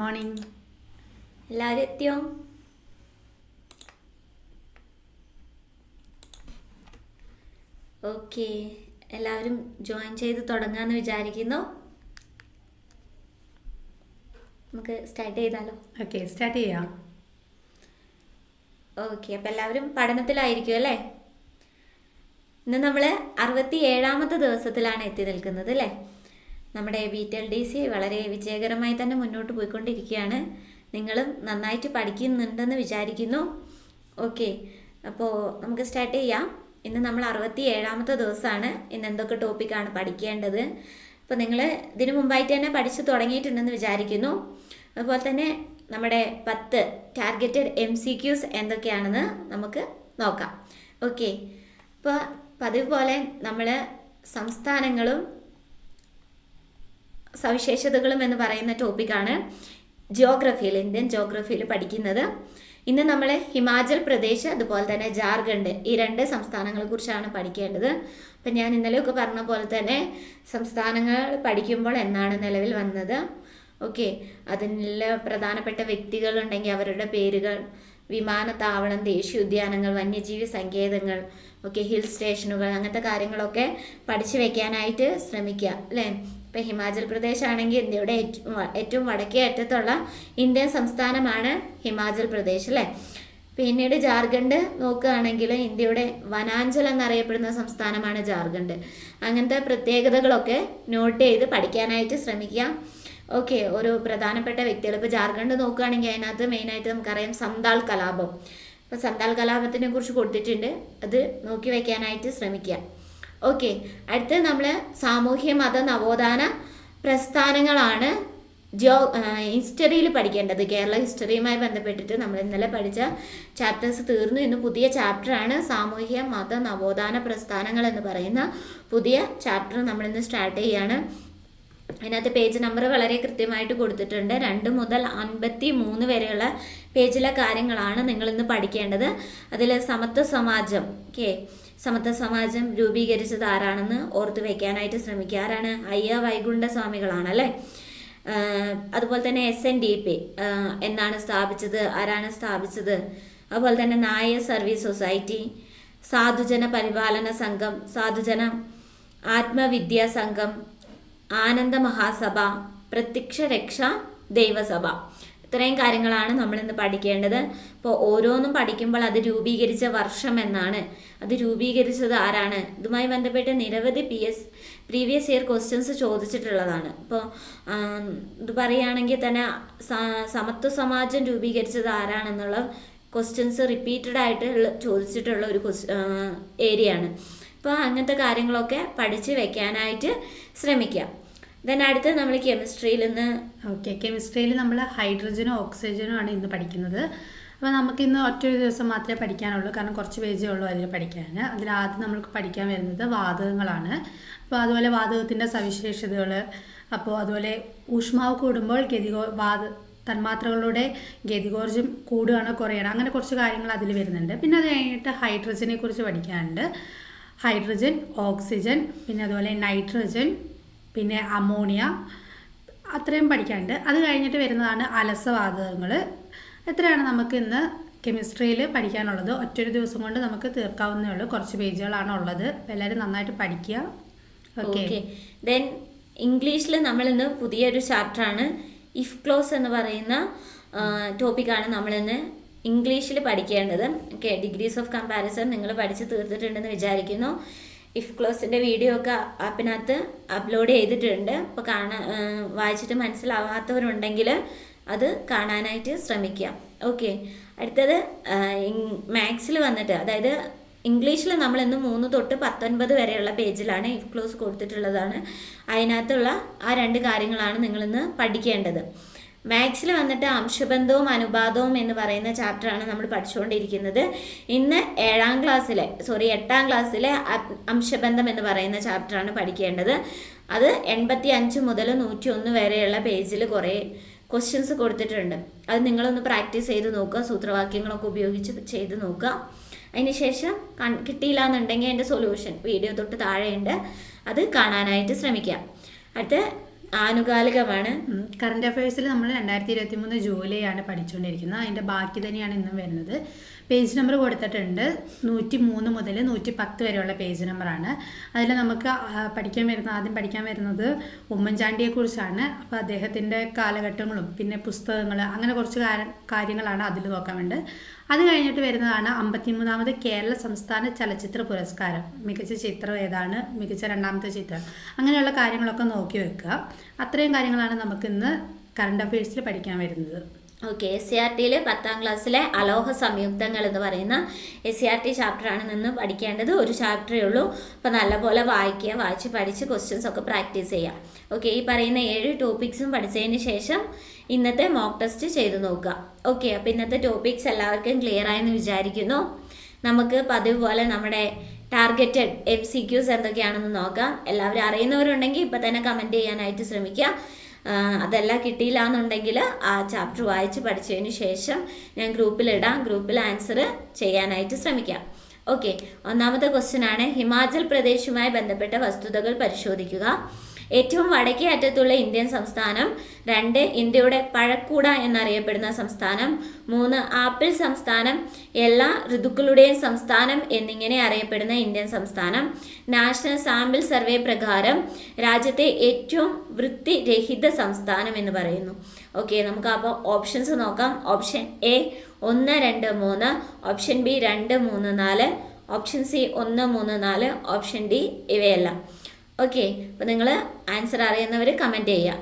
Morning എല്ലാവരും എത്തിയോ? Okay എല്ലാവരും ജോയിൻ ചെയ്ത് തുടങ്ങാമെന്ന് വിചാരിക്കുന്നു. നമുക്ക് സ്റ്റാർട്ട് ചെയ്താലോ? ഓക്കെ സ്റ്റാർട്ട് ചെയ്യാം. ഓക്കെ അപ്പം എല്ലാവരും പഠനത്തിലായിരിക്കും അല്ലേ? ഇന്ന് നമ്മൾ അറുപത്തി ഏഴാമത്തെ ദിവസത്തിലാണ് എത്തി നിൽക്കുന്നത് അല്ലേ? നമ്മുടെ B T L D C വളരെ വിജയകരമായി തന്നെ മുന്നോട്ട് പോയിക്കൊണ്ടിരിക്കുകയാണ്. നിങ്ങളും നന്നായിട്ട് പഠിക്കുന്നുണ്ടെന്ന് വിചാരിക്കുന്നു. ഓക്കെ അപ്പോൾ നമുക്ക് സ്റ്റാർട്ട് ചെയ്യാം. ഇന്ന് നമ്മൾ അറുപത്തി ഏഴാമത്തെ ദിവസമാണ്. ഇന്ന് എന്തൊക്കെ ടോപ്പിക്കാണ് പഠിക്കേണ്ടത്? അപ്പോൾ നിങ്ങൾ ഇതിനു മുമ്പായിട്ട് തന്നെ പഠിച്ചു തുടങ്ങിയിട്ടുണ്ടെന്ന് വിചാരിക്കുന്നു. അതുപോലെ തന്നെ നമ്മുടെ പത്ത് ടാർഗറ്റഡ് എം സി ക്യൂസ് എന്തൊക്കെയാണെന്ന് നമുക്ക് നോക്കാം. ഓക്കെ അപ്പോൾ പതിവ് പോലെ നമ്മൾ സംസ്ഥാനങ്ങളും സവിശേഷതകളും എന്ന് പറയുന്ന ടോപ്പിക്കാണ് ജിയോഗ്രഫിയിൽ ഇന്ത്യൻ ജിയോഗ്രഫിയിൽ പഠിക്കുന്നത്. ഇന്ന് നമ്മൾ ഹിമാചൽ പ്രദേശ് അതുപോലെ തന്നെ ജാർഖണ്ഡ് ഈ രണ്ട് സംസ്ഥാനങ്ങളെ കുറിച്ചാണ് പഠിക്കേണ്ടത്. അപ്പം ഞാൻ ഇന്നലെയൊക്കെ പറഞ്ഞ പോലെ തന്നെ സംസ്ഥാനങ്ങൾ പഠിക്കുമ്പോൾ എന്നാണ് നിലവിൽ വന്നത്. ഓക്കെ. അതിൽ പ്രധാനപ്പെട്ട വ്യക്തികളുണ്ടെങ്കിൽ അവരുടെ പേരുകൾ വിമാനത്താവളം ദേശീയ ഉദ്യാനങ്ങൾ വന്യജീവി സങ്കേതങ്ങൾ ഓക്കെ ഹിൽ സ്റ്റേഷനുകൾ അങ്ങനത്തെ കാര്യങ്ങളൊക്കെ പഠിച്ചു വെക്കാനായിട്ട് ശ്രമിക്കുക അല്ലേ? ഇപ്പം ഹിമാചൽ പ്രദേശ് ആണെങ്കിൽ ഇന്ത്യയുടെ ഏറ്റവും ഏറ്റവും വടക്കേ അറ്റത്തുള്ള ഇന്ത്യൻ സംസ്ഥാനമാണ് ഹിമാചൽ പ്രദേശ് അല്ലേ? പിന്നീട് ജാർഖണ്ഡ് നോക്കുകയാണെങ്കിൽ ഇന്ത്യയുടെ വനാഞ്ചൽ എന്നറിയപ്പെടുന്ന സംസ്ഥാനമാണ് ജാർഖണ്ഡ്. അങ്ങനത്തെ പ്രത്യേകതകളൊക്കെ നോട്ട് ചെയ്ത് പഠിക്കാനായിട്ട് ശ്രമിക്കുക. ഓക്കെ ഒരു പ്രധാനപ്പെട്ട വ്യക്തികൾ. ഇപ്പോൾ ജാർഖണ്ഡ് നോക്കുകയാണെങ്കിൽ അതിനകത്ത് മെയിനായിട്ട് നമുക്കറിയാം സന്താൾ കലാപം. അപ്പോൾ സന്താൾ കലാപത്തിനെ കുറിച്ച് കൊടുത്തിട്ടുണ്ട്. അത് നോക്കി വയ്ക്കാനായിട്ട് ശ്രമിക്കുക. ഓക്കെ. അടുത്ത് നമ്മൾ സാമൂഹ്യ മത നവോത്ഥാന പ്രസ്ഥാനങ്ങളാണ് ജിയോ ഹിസ്റ്ററിയിൽ പഠിക്കേണ്ടത്. കേരള ഹിസ്റ്ററിയുമായി ബന്ധപ്പെട്ടിട്ട് നമ്മൾ ഇന്നലെ പഠിച്ച ചാപ്റ്റേഴ്സ് തീർന്നു. ഇന്ന് പുതിയ ചാപ്റ്ററാണ് സാമൂഹ്യ മത നവോത്ഥാന പ്രസ്ഥാനങ്ങൾ എന്ന് പറയുന്ന പുതിയ ചാപ്റ്റർ നമ്മൾ ഇന്ന് സ്റ്റാർട്ട് ചെയ്യാണ്. അതിനകത്ത് പേജ് നമ്പർ വളരെ കൃത്യമായിട്ട് കൊടുത്തിട്ടുണ്ട്. രണ്ട് മുതൽ അൻപത്തി മൂന്ന് വരെയുള്ള പേജിലെ കാര്യങ്ങളാണ് നിങ്ങൾ ഇന്ന് പഠിക്കേണ്ടത്. അതിൽ സമത്വ സമാജം ഓക്കെ? സമത്വ സമാജം രൂപീകരിച്ചത് ആരാണെന്ന് ഓർത്ത് വെക്കാനായിട്ട് ശ്രമിക്കുക. ആരാണ്? അയ്യ വൈകുണ്ഠ സ്വാമികളാണ് അല്ലേ അതുപോലെ തന്നെ എസ് എൻ ഡി പി എന്നാണ് സ്ഥാപിച്ചത്? ആരാണ് സ്ഥാപിച്ചത്? അതുപോലെ തന്നെ നായ സർവീസ് സൊസൈറ്റി സാധുജന പരിപാലന സംഘം സാധുജന ആത്മവിദ്യാ സംഘം ആനന്ദ മഹാസഭ പ്രത്യക്ഷ രക്ഷ ദൈവസഭ. ഇത്രയും കാര്യങ്ങളാണ് നമ്മൾ ഇന്ന് പഠിക്കേണ്ടത്. ഇപ്പോൾ ഓരോന്നും പഠിക്കുമ്പോൾ അത് രൂപീകരിച്ച വർഷം എന്നാണ്. അത് രൂപീകരിച്ചത് ആരാണ്? ഇതുമായി ബന്ധപ്പെട്ട് നിരവധി P S previous year questions ചോദിച്ചിട്ടുള്ളതാണ്. ഇപ്പോൾ ഇത് പറയുകയാണെങ്കിൽ തന്നെ സമത്വ സമാജം രൂപീകരിച്ചത് ആരാണെന്നുള്ള ക്വസ്റ്റ്യൻസ് റിപ്പീറ്റഡ് ആയിട്ടുള്ള ചോദിച്ചിട്ടുള്ള ഒരു ഏരിയ ആണ് അപ്പോൾ അങ്ങനത്തെ കാര്യങ്ങളൊക്കെ പഠിച്ച് വെക്കാനായിട്ട് ശ്രമിക്കാം. ദെൻ അടുത്ത് നമ്മൾ കെമിസ്ട്രിയിൽ നിന്ന് ഓക്കെ കെമിസ്ട്രിയിൽ നമ്മൾ ഹൈഡ്രജനും ഓക്സിജനും ആണ് ഇന്ന് പഠിക്കുന്നത്. അപ്പോൾ നമുക്ക് ഇന്ന് ഒറ്റ ഒരു ദിവസം മാത്രമേ പഠിക്കാനുള്ളൂ. കാരണം കുറച്ച് പേജേ ഉള്ളൂ അതിൽ പഠിക്കാൻ. അതിൽ ആദ്യം നമ്മൾക്ക് പഠിക്കാൻ വരുന്നത് വാതകങ്ങളാണ്. അപ്പോൾ അതുപോലെ വാതകത്തിന്റെ സവിശേഷതകൾ അപ്പോൾ അതുപോലെ ഊഷ്മാവ് കൂടുമ്പോൾ ഗതികോ വാത തന്മാത്രകളുടെ ഗതികോർജം കൂടുകയാണോ കുറയണോ അങ്ങനെ കുറച്ച് കാര്യങ്ങൾ അതിൽ വരുന്നുണ്ട്. പിന്നെ അത് കഴിഞ്ഞിട്ട് ഹൈഡ്രജനെ കുറിച്ച് പഠിക്കാനുണ്ട്. ഹൈഡ്രജൻ ഓക്സിജൻ പിന്നെ അതുപോലെ നൈട്രജൻ പിന്നെ അമോണിയ അത്രയും പഠിക്കാനുണ്ട്. അത് കഴിഞ്ഞിട്ട് വരുന്നതാണ് അലസവാതകങ്ങൾ എത്രയാണ് നമുക്ക് ഇന്ന് കെമിസ്ട്രിയിൽ പഠിക്കാനുള്ളത്? ഒറ്റൊരു ദിവസം കൊണ്ട് നമുക്ക് തീർക്കാവുന്നേ ഉള്ളൂ. കുറച്ച് പേജുകളാണ് ഉള്ളത്. എല്ലാവരും നന്നായിട്ട് പഠിക്കുക. ഓക്കെ. ദെൻ ഇംഗ്ലീഷിൽ നമ്മൾ ഇന്ന് പുതിയൊരു ചാപ്റ്ററാണ്. ഇഫ് ക്ലോസ് എന്ന് പറയുന്ന ടോപ്പിക്കാണ് നമ്മളിന്ന് ഇംഗ്ലീഷിൽ പഠിക്കേണ്ടത്. ഓക്കെ. ഡിഗ്രീസ് ഓഫ് കമ്പാരിസൺ നിങ്ങൾ പഠിച്ച് തീർത്തിട്ടുണ്ടെന്ന് വിചാരിക്കുന്നു. ഇഫ് ക്ലോസിന്റെ വീഡിയോ ഒക്കെ ആപ്പിനകത്ത് അപ്ലോഡ് ചെയ്തിട്ടുണ്ട്. അപ്പോൾ കാണാൻ വായിച്ചിട്ട് മനസ്സിലാവാത്തവരുണ്ടെങ്കിൽ അത് കാണാനായിട്ട് ശ്രമിക്കുക. ഓക്കെ അടുത്തത് മാത്സിൽ വന്നിട്ട് അതായത് ഇംഗ്ലീഷിൽ നമ്മൾ ഇന്ന് മൂന്ന് തൊട്ട് പത്തൊൻപത് വരെയുള്ള പേജിലാണ് ഇഫ് ക്ലോസ് കൊടുത്തിട്ടുള്ളതാണ്. അതിനകത്തുള്ള ആ രണ്ട് കാര്യങ്ങളാണ് നിങ്ങളിന്ന് പഠിക്കേണ്ടത്. മാത്സിൽ വന്നിട്ട് അംശബന്ധവും അനുപാതവും എന്ന് പറയുന്ന ചാപ്റ്ററാണ് നമ്മൾ പഠിച്ചുകൊണ്ടിരിക്കുന്നത് ഇന്ന് ഏഴാം ക്ലാസ്സിലെ സോറി എട്ടാം ക്ലാസ്സിലെ അംശബന്ധം എന്ന് പറയുന്ന ചാപ്റ്ററാണ് പഠിക്കേണ്ടത്. അത് എൺപത്തി അഞ്ച് മുതൽ നൂറ്റി ഒന്ന് വരെയുള്ള പേജിൽ കുറേ ക്വസ്റ്റ്യൻസ് കൊടുത്തിട്ടുണ്ട്. അത് നിങ്ങളൊന്ന് പ്രാക്ടീസ് ചെയ്ത് നോക്കുക. സൂത്രവാക്യങ്ങളൊക്കെ ഉപയോഗിച്ച് ചെയ്ത് നോക്കുക. അതിനുശേഷം കൺ കിട്ടിയില്ല എന്നുണ്ടെങ്കിൽ അതിന്റെ സൊല്യൂഷൻ വീഡിയോ തൊട്ട് താഴെയുണ്ട്. അത് കാണാനായിട്ട് ശ്രമിക്കാം. അടുത്ത് ആനുകാലികമാണ്. കറണ്ട് അഫയേഴ്സിൽ നമ്മൾ രണ്ടായിരത്തി ഇരുപത്തി മൂന്ന് ജൂലൈ ആണ് പഠിച്ചുകൊണ്ടിരിക്കുന്നത് അതിന്റെ ബാക്കി തന്നെയാണ് ഇന്നും വരുന്നത്. പേജ് നമ്പർ കൊടുത്തിട്ടുണ്ട്. നൂറ്റി മൂന്ന് മുതൽ നൂറ്റി പത്ത് വരെയുള്ള പേജ് നമ്പറാണ് അതിൽ നമുക്ക് പഠിക്കാൻ വരുന്ന ആദ്യം പഠിക്കാൻ വരുന്നത് ഉമ്മൻചാണ്ടിയെക്കുറിച്ചാണ്. അപ്പോൾ അദ്ദേഹത്തിന്റെ കാലഘട്ടങ്ങളും പിന്നെ പുസ്തകങ്ങൾ അങ്ങനെ കുറച്ച് കാര്യങ്ങളാണ് അതിൽ നോക്കാൻ വേണ്ടത്. അത് കഴിഞ്ഞിട്ട് വരുന്നതാണ് അമ്പത്തിമൂന്നാമത് കേരള സംസ്ഥാന ചലച്ചിത്ര പുരസ്കാരം. മികച്ച ചിത്രം ഏതാണ്? മികച്ച രണ്ടാമത്തെ ചിത്രം. അങ്ങനെയുള്ള കാര്യങ്ങളൊക്കെ നോക്കി വെക്കുക. അത്രയും കാര്യങ്ങളാണ് നമുക്കിന്ന് കറണ്ട് അഫയേഴ്സിൽ പഠിക്കാൻ വരുന്നത്. ഓക്കെ എസ് സി ആർ ടിയിൽ പത്താം ക്ലാസ്സിലെ അലോഹ സംയുക്തങ്ങൾ എന്ന് പറയുന്ന എസ് സി ആർ ടി ചാപ്റ്ററാണ് നിന്ന് പഠിക്കേണ്ടത്. ഒരു ചാപ്റ്ററേ ഉള്ളൂ. അപ്പോൾ നല്ലപോലെ വായിക്കുക വായിച്ച് പഠിച്ച് ക്വസ്റ്റ്യൻസ് ഒക്കെ പ്രാക്ടീസ് ചെയ്യാം ഓക്കെ ഈ പറയുന്ന ഏഴ് ടോപ്പിക്സും പഠിച്ചതിന് ശേഷം ഇന്നത്തെ മോക്ക് ടെസ്റ്റ് ചെയ്ത് നോക്കുക. ഓക്കെ അപ്പോൾ ഇന്നത്തെ ടോപ്പിക്സ് എല്ലാവർക്കും ക്ലിയർ ആയെന്ന് വിചാരിക്കുന്നു. നമുക്ക് പതിവ് പോലെ നമ്മുടെ ടാർഗറ്റഡ് എം സി ക്യൂസ് എന്തൊക്കെയാണെന്ന് നോക്കാം. എല്ലാവരും അറിയുന്നവരുണ്ടെങ്കിൽ ഇപ്പം തന്നെ കമന്റ് ചെയ്യാനായിട്ട് ശ്രമിക്കുക. അതെല്ലാം കിട്ടിയില്ല എന്നുണ്ടെങ്കിൽ ആ ചാപ്റ്റർ വായിച്ച് പഠിച്ചതിന് ശേഷം ഞാൻ ഗ്രൂപ്പിലിടാം ഗ്രൂപ്പിൽ ആൻസർ ചെയ്യാനായിട്ട് ശ്രമിക്കാം. ഓക്കെ ഒന്നാമത്തെ ക്വസ്റ്റ്യൻ ആണ് ഹിമാചൽ പ്രദേശുമായി ബന്ധപ്പെട്ട വസ്തുതകൾ പരിശോധിക്കുക. ഏറ്റവും വടക്കേ അറ്റത്തുള്ള ഇന്ത്യൻ സംസ്ഥാനം രണ്ട് ഇന്ത്യയുടെ പഴക്കൂട എന്നറിയപ്പെടുന്ന സംസ്ഥാനം മൂന്ന് ആപ്പിൾ സംസ്ഥാനം എല്ലാ ഋതുക്കളുടെയും സംസ്ഥാനം എന്നിങ്ങനെ അറിയപ്പെടുന്ന ഇന്ത്യൻ സംസ്ഥാനം നാഷണൽ സാമ്പിൾ സർവേ പ്രകാരം രാജ്യത്തെ ഏറ്റവും വൃത്തിരഹിത സംസ്ഥാനം എന്ന് പറയുന്നു. ഓക്കെ നമുക്ക് അപ്പോൾ ഓപ്ഷൻസ് നോക്കാം. ഓപ്ഷൻ എ ഒന്ന് രണ്ട് മൂന്ന് ഓപ്ഷൻ ബി രണ്ട് മൂന്ന് നാല് ഓപ്ഷൻ സി ഒന്ന് മൂന്ന് നാല് ഓപ്ഷൻ ഡി ഇവയെല്ലാം. ഓക്കെ അപ്പോൾ നിങ്ങൾ ആൻസർ അറിയുന്നവർ കമന്റ് ചെയ്യുക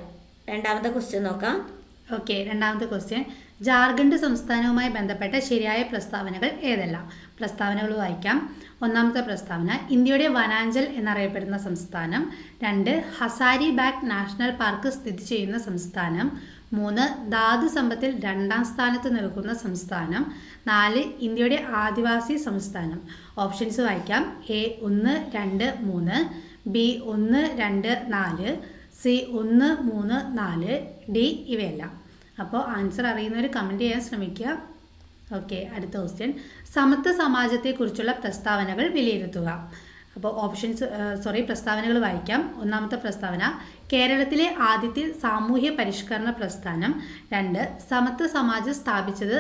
രണ്ടാമത്തെ ക്വസ്റ്റ്യൻ നോക്കാം. ഓക്കെ രണ്ടാമത്തെ ക്വസ്റ്റ്യൻ ജാർഖണ്ഡ് സംസ്ഥാനവുമായി ബന്ധപ്പെട്ട ശരിയായ പ്രസ്താവനകൾ ഏതെല്ലാം? പ്രസ്താവനകൾ വായിക്കാം. ഒന്നാമത്തെ പ്രസ്താവന ഇന്ത്യയുടെ വനാഞ്ചൽ എന്നറിയപ്പെടുന്ന സംസ്ഥാനം. രണ്ട് ഹസാരി ബാഗ് നാഷണൽ പാർക്ക് സ്ഥിതി ചെയ്യുന്ന സംസ്ഥാനം. മൂന്ന് ധാതു സമ്പത്തിൽ രണ്ടാം സ്ഥാനത്ത് നിൽക്കുന്ന സംസ്ഥാനം. നാല് ഇന്ത്യയുടെ ആദിവാസി സംസ്ഥാനം. ഓപ്ഷൻസ് വായിക്കാം. എ ഒന്ന് രണ്ട് മൂന്ന്. ബി ഒന്ന് രണ്ട് നാല് സി ഒന്ന് മൂന്ന് നാല് ഡി ഇവയെല്ലാം. അപ്പോൾ ആൻസർ അറിയുന്നവർ കമന്റ് ചെയ്യാൻ ശ്രമിക്കുക. ഓക്കെ അടുത്ത ക്വസ്റ്റ്യൻ. സമത്വ സമാജത്തെക്കുറിച്ചുള്ള പ്രസ്താവനകൾ വിലയിരുത്തുക. അപ്പോൾ ഓപ്ഷൻസ് സോറി പ്രസ്താവനകൾ വായിക്കാം. ഒന്നാമത്തെ പ്രസ്താവന കേരളത്തിലെ ആദ്യത്തെ സാമൂഹ്യ പരിഷ്കരണ പ്രസ്ഥാനം. രണ്ട് സമത്വ സമാജം സ്ഥാപിച്ചത്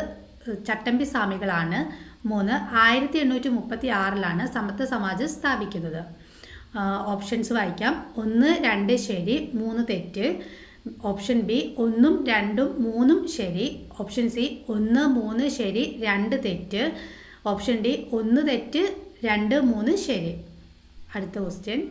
ചട്ടമ്പി സ്വാമികളാണ്. മൂന്ന് ആയിരത്തി എണ്ണൂറ്റി മുപ്പത്തി ആറിലാണ് സമത്വ സമാജം സ്ഥാപിക്കുന്നത്. ഓപ്ഷൻസ് വായിക്കാം. ഒന്ന് രണ്ട് ശരി മൂന്ന് തെറ്റ്. ഓപ്ഷൻ ബി ഒന്നും രണ്ടും മൂന്നും ശരി. ഓപ്ഷൻ സി ഒന്ന് മൂന്ന് ശരി രണ്ട് തെറ്റ്. ഓപ്ഷൻ ഡി ഒന്ന് തെറ്റ് രണ്ട് മൂന്ന് ശരി. അടുത്ത ക്വസ്റ്റ്യൻ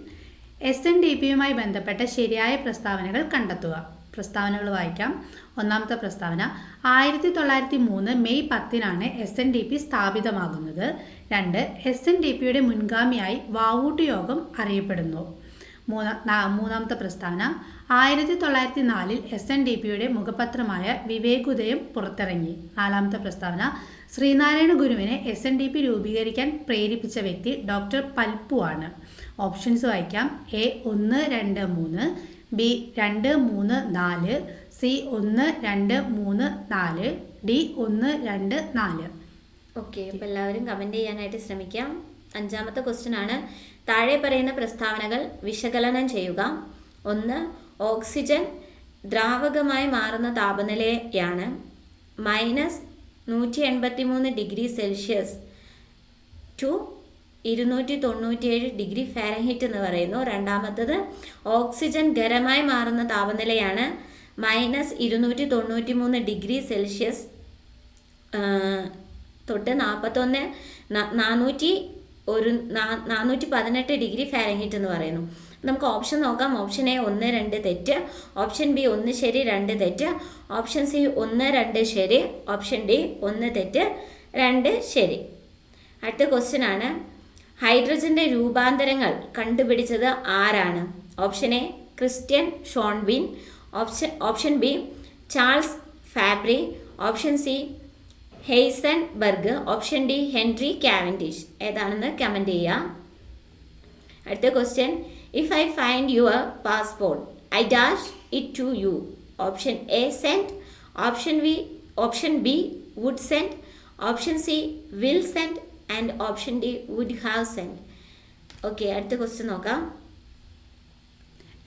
എസ് എൻ ഡി പിയുമായി ബന്ധപ്പെട്ട ശരിയായ പ്രസ്താവനകൾ കണ്ടെത്തുക. പ്രസ്താവനകൾ വായിക്കാം. ഒന്നാമത്തെ പ്രസ്താവന ആയിരത്തി തൊള്ളായിരത്തി മൂന്ന് മെയ് പത്തിനാണ് എസ് എൻ ഡി പി സ്ഥാപിതമാകുന്നത്. രണ്ട് എസ് എൻ ഡി പിയുടെ മുൻഗാമിയായി വാവൂട്ട് യോഗം അറിയപ്പെടുന്നു. മൂന്നാ മൂന്നാമത്തെ പ്രസ്താവന ആയിരത്തി തൊള്ളായിരത്തി നാലിൽ എസ് എൻ ഡി പിയുടെ മുഖപത്രമായ വിവേകുദയം പുറത്തിറങ്ങി. നാലാമത്തെ പ്രസ്താവന ശ്രീനാരായണ ഗുരുവിനെ എസ് എൻ ഡി പി രൂപീകരിക്കാൻ പ്രേരിപ്പിച്ച വ്യക്തി ഡോക്ടർ പൽപ്പു ആണ്. ഓപ്ഷൻസ് വായിക്കാം. എ ഒന്ന് രണ്ട് മൂന്ന്. ബി രണ്ട് മൂന്ന് നാല് സി ഒന്ന് രണ്ട് മൂന്ന് നാല് ഡി ഒന്ന് രണ്ട് നാല്. ഓക്കെ അപ്പോൾ എല്ലാവരും കമന്റ് ചെയ്യാനായിട്ട് ശ്രമിക്കാം. അഞ്ചാമത്തെ ക്വസ്റ്റ്യൻ ആണ്. താഴെ പറയുന്ന പ്രസ്താവനകൾ വിശകലനം ചെയ്യുക. ഒന്ന് ഓക്സിജൻ ദ്രാവകമായി മാറുന്ന താപനിലയാണ്. മൈനസ് നൂറ്റി എൺപത്തി മൂന്ന് ഡിഗ്രി സെൽഷ്യസ് ടു ഇരുന്നൂറ്റി തൊണ്ണൂറ്റിയേഴ് ഡിഗ്രി ഫാരൻഹീറ്റ് എന്ന് പറയുന്നു. രണ്ടാമത്തത് ഓക്സിജൻ ഖരമായി മാറുന്ന താപനിലയാണ് മൈനസ് ഇരുന്നൂറ്റി തൊണ്ണൂറ്റി മൂന്ന് ഡിഗ്രി സെൽഷ്യസ് തൊട്ട് നാൽപ്പത്തൊന്ന് നാനൂറ്റി ഒരു നാനൂറ്റി പതിനെട്ട് ഡിഗ്രി ഫാരൻഹീറ്റ് എന്ന് പറയുന്നു. നമുക്ക് ഓപ്ഷൻ നോക്കാം. ഓപ്ഷൻ എ ഒന്ന് രണ്ട് തെറ്റ്. ഓപ്ഷൻ ബി ഒന്ന് ശരി രണ്ട് തെറ്റ്. ഓപ്ഷൻ സി ഒന്ന് രണ്ട് ശരി. ഓപ്ഷൻ ഡി ഒന്ന് തെറ്റ് രണ്ട് ശരി. അടുത്ത ക്വസ്റ്റ്യൻ ആണ് ഹൈഡ്രജന്റെ രൂപാന്തരങ്ങൾ കണ്ടുപിടിച്ചത് ആരാണ്? Option A Christian Schönbein. Option option B Charles Fabry. Option C Heisenberg option D Henry Cavendish ഏതാണെന്ന് കമന്റ് ചെയ്യുക അടുത്ത question if I find your passport I dash it to you option A sent option V option B would sent option C will send and option D would have send okay അടുത്ത question നോക്കാം.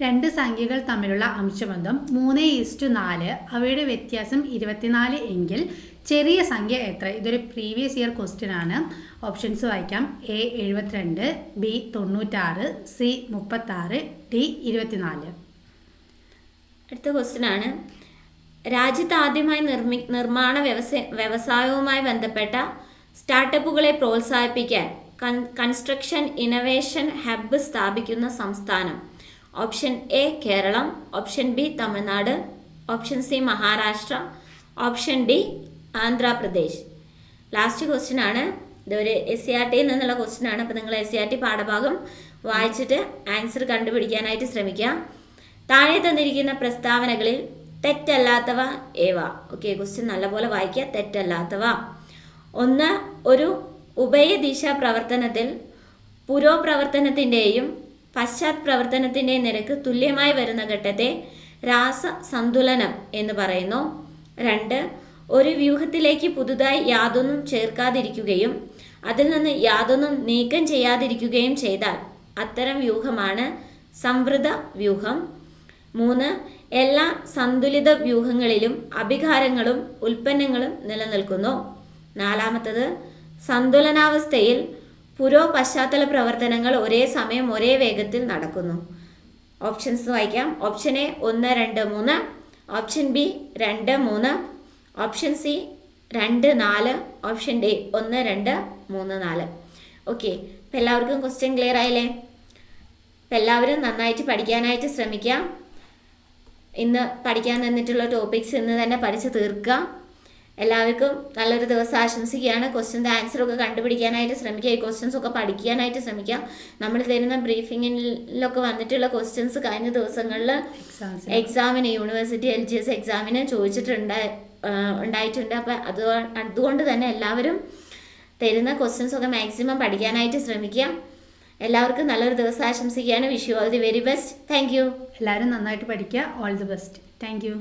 രണ്ട് സംഖ്യകൾ തമ്മിലുള്ള അംശബന്ധം മൂന്ന് is to നാല് അവയുടെ വ്യത്യാസം ഇരുപത്തിനാല് എങ്കിൽ ചെറിയ സംഖ്യ എത്ര? ഇതൊരു പ്രീവിയസ് ഇയർ ക്വസ്റ്റ്യൻ ആണ്. ഓപ്ഷൻസ് വായിക്കാം. എ എഴുപത്തിരണ്ട് ബി തൊണ്ണൂറ്റാറ് സി മുപ്പത്താറ് ഡി ഇരുപത്തിനാല്. അടുത്ത ക്വസ്റ്റ്യൻ ആണ്. രാജ്യത്ത് ആദ്യമായി നിർമ്മി നിർമ്മാണ വ്യവസായ വ്യവസായവുമായി ബന്ധപ്പെട്ട സ്റ്റാർട്ടപ്പുകളെ പ്രോത്സാഹിപ്പിക്കാൻ കൺസ്ട്രക്ഷൻ ഇന്നവേഷൻ ഹബ്ബ് സ്ഥാപിക്കുന്ന സംസ്ഥാനം. Option A Keralam option B Tamil Nadu option C Maharashtra option D Andhra Pradesh. Last question ആണ് ഇതൊരു എസ് സി ആർ ടിയിൽ നിന്നുള്ള ക്വസ്റ്റ്യൻ ആണ് അപ്പോൾ നിങ്ങൾ എസ് സി ആർ ടി പാഠഭാഗം വായിച്ചിട്ട് ആൻസർ കണ്ടുപിടിക്കാനായിട്ട് ശ്രമിക്കുക. താഴെ തന്നിരിക്കുന്ന പ്രസ്താവനകളിൽ തെറ്റല്ലാത്തവ ഏവ? ഓക്കെ ക്വസ്റ്റ്യൻ നല്ലപോലെ വായിക്കുക. തെറ്റല്ലാത്തവ. ഒന്ന് ഒരു ഉഭയദിശ പ്രവർത്തനത്തിൽ പുരോപ്രവർത്തനത്തിന്റെയും പശ്ചാത് പ്രവർത്തനത്തിന്റെയും നിരക്ക് തുല്യമായി വരുന്ന ഘട്ടത്തെ രാസ സന്തുലനം എന്ന് പറയുന്നു. രണ്ട് ഒരു വ്യൂഹത്തിലേക്ക് പുതുതായി യാതൊന്നും ചേർക്കാതിരിക്കുകയും അതിൽ നിന്ന് യാതൊന്നും നീക്കം ചെയ്യാതിരിക്കുകയും ചെയ്താൽ അത്തരം വ്യൂഹമാണ് സംവൃത വ്യൂഹം. മൂന്ന് എല്ലാ സന്തുലിത വ്യൂഹങ്ങളിലും അഭികാരങ്ങളും ഉൽപ്പന്നങ്ങളും നിലനിൽക്കുന്നു. നാലാമത്തത് സന്തുലനാവസ്ഥയിൽ പുരോ പശ്ചാത്തല പ്രവർത്തനങ്ങൾ ഒരേ സമയം ഒരേ വേഗത്തിൽ നടക്കുന്നു. ഓപ്ഷൻസ് വായിക്കാം. ഓപ്ഷൻ എ ഒന്ന് രണ്ട് മൂന്ന്. ഓപ്ഷൻ ബി രണ്ട് മൂന്ന്. ഓപ്ഷൻ സി രണ്ട് നാല്. ഓപ്ഷൻ ഡി ഒന്ന് രണ്ട് മൂന്ന് നാല്. ഓക്കെ അപ്പം എല്ലാവർക്കും ക്വസ്റ്റ്യൻ ക്ലിയർ ആയില്ലേ? അപ്പം എല്ലാവരും നന്നായിട്ട് പഠിക്കാനായിട്ട് ശ്രമിക്കാം ഇന്ന് പഠിക്കാൻ തന്നിട്ടുള്ള ടോപ്പിക്സ് ഇന്ന് തന്നെ പഠിച്ച് തീർക്കുക. എല്ലാവർക്കും നല്ലൊരു ദിവസം ആശംസിക്കുകയാണ്. ക്വസ്റ്റ്യന്റെ ആൻസർ ഒക്കെ കണ്ടുപിടിക്കാനായിട്ട് ശ്രമിക്കുക ഈ ക്വസ്റ്റ്യൻസ് ഒക്കെ പഠിക്കാനായിട്ട് ശ്രമിക്കാം. നമ്മൾ തരുന്ന ബ്രീഫിങ്ങിലൊക്കെ വന്നിട്ടുള്ള ക്വസ്റ്റ്യൻസ് കഴിഞ്ഞ ദിവസങ്ങളിൽ എക്സാമിന് യൂണിവേഴ്സിറ്റി എൽ ജി എസ് എക്സാമിന് ചോദിച്ചിട്ടുണ്ട് ഉണ്ടായിട്ടുണ്ട്. അപ്പം അത് അതുകൊണ്ട് തന്നെ എല്ലാവരും തരുന്ന ക്വസ്റ്റ്യൻസ് ഒക്കെ മാക്സിമം പഠിക്കാനായിട്ട് ശ്രമിക്കുക എല്ലാവർക്കും നല്ലൊരു ദിവസം ആശംസിക്കുകയാണ്. Wish you all the very best thank you എല്ലാവരും നന്നായിട്ട് പഠിക്കുക. All the best thank you